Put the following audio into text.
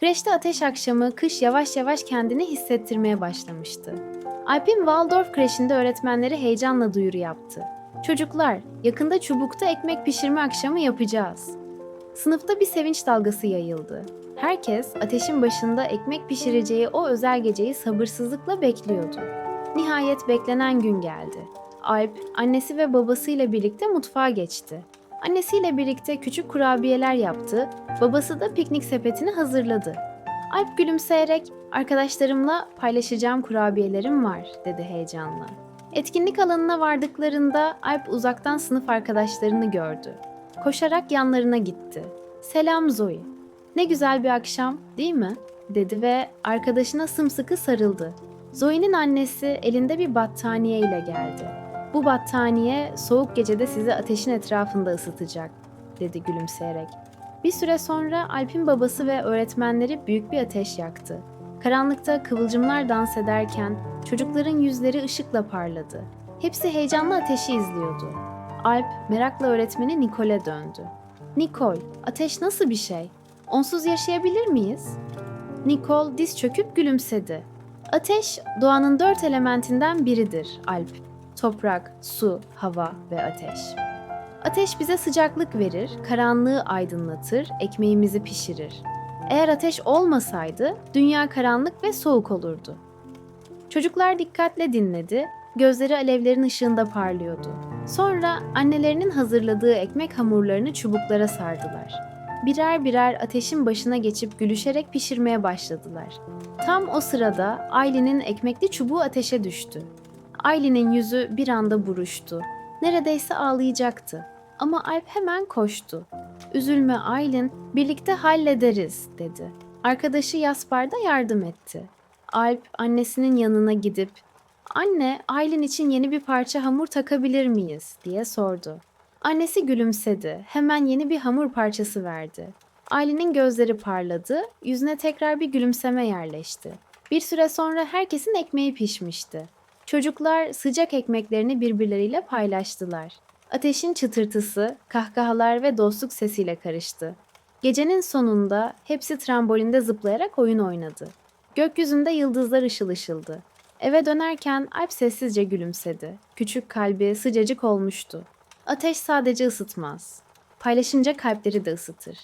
Kreşte ateş akşamı kış yavaş yavaş kendini hissettirmeye başlamıştı. Alp'in Waldorf kreşinde öğretmenleri heyecanla duyuru yaptı. Çocuklar, yakında çubukta ekmek pişirme akşamı yapacağız. Sınıfta bir sevinç dalgası yayıldı. Herkes ateşin başında ekmek pişireceği o özel geceyi sabırsızlıkla bekliyordu. Nihayet beklenen gün geldi. Alp, annesi ve babasıyla birlikte mutfağa geçti. Annesiyle birlikte küçük kurabiyeler yaptı, babası da piknik sepetini hazırladı. Alp gülümseyerek, arkadaşlarımla paylaşacağım kurabiyelerim var, dedi heyecanla. Etkinlik alanına vardıklarında Alp uzaktan sınıf arkadaşlarını gördü. Koşarak yanlarına gitti. Selam Zoe. Ne güzel bir akşam, değil mi? dedi ve arkadaşına sımsıkı sarıldı. Zoe'nin annesi elinde bir battaniye ile geldi. Bu battaniye soğuk gecede sizi ateşin etrafında ısıtacak, dedi gülümseyerek. Bir süre sonra Alp'in babası ve öğretmenleri büyük bir ateş yaktı. Karanlıkta kıvılcımlar dans ederken çocukların yüzleri ışıkla parladı. Hepsi heyecanla ateşi izliyordu. Alp merakla öğretmeni Nicole'e döndü. Nicole, ateş nasıl bir şey? Onsuz yaşayabilir miyiz? Nicole diz çöküp gülümsedi. Ateş, doğanın dört elementinden biridir, Alp. Toprak, su, hava ve ateş. Ateş bize sıcaklık verir, karanlığı aydınlatır, ekmeğimizi pişirir. Eğer ateş olmasaydı dünya karanlık ve soğuk olurdu. Çocuklar dikkatle dinledi, gözleri alevlerin ışığında parlıyordu. Sonra annelerinin hazırladığı ekmek hamurlarını çubuklara sardılar. Birer birer ateşin başına geçip gülüşerek pişirmeye başladılar. Tam o sırada Aylin'in ekmekli çubuğu ateşe düştü. Aylin'in yüzü bir anda buruştu. Neredeyse ağlayacaktı. Ama Alp hemen koştu. Üzülme Aylin, birlikte hallederiz dedi. Arkadaşı Yaspar da yardım etti. Alp annesinin yanına gidip "Anne, Aylin için yeni bir parça hamur takabilir miyiz?" diye sordu. Annesi gülümsedi. Hemen yeni bir hamur parçası verdi. Aylin'in gözleri parladı, yüzüne tekrar bir gülümseme yerleşti. Bir süre sonra herkesin ekmeği pişmişti. Çocuklar sıcak ekmeklerini birbirleriyle paylaştılar. Ateşin çıtırtısı, kahkahalar ve dostluk sesiyle karıştı. Gecenin sonunda hepsi trambolinde zıplayarak oyun oynadı. Gökyüzünde yıldızlar ışıl ışıldı. Eve dönerken Alp sessizce gülümsedi. Küçük kalbi sıcacık olmuştu. Ateş sadece ısıtmaz. Paylaşınca kalpleri de ısıtır.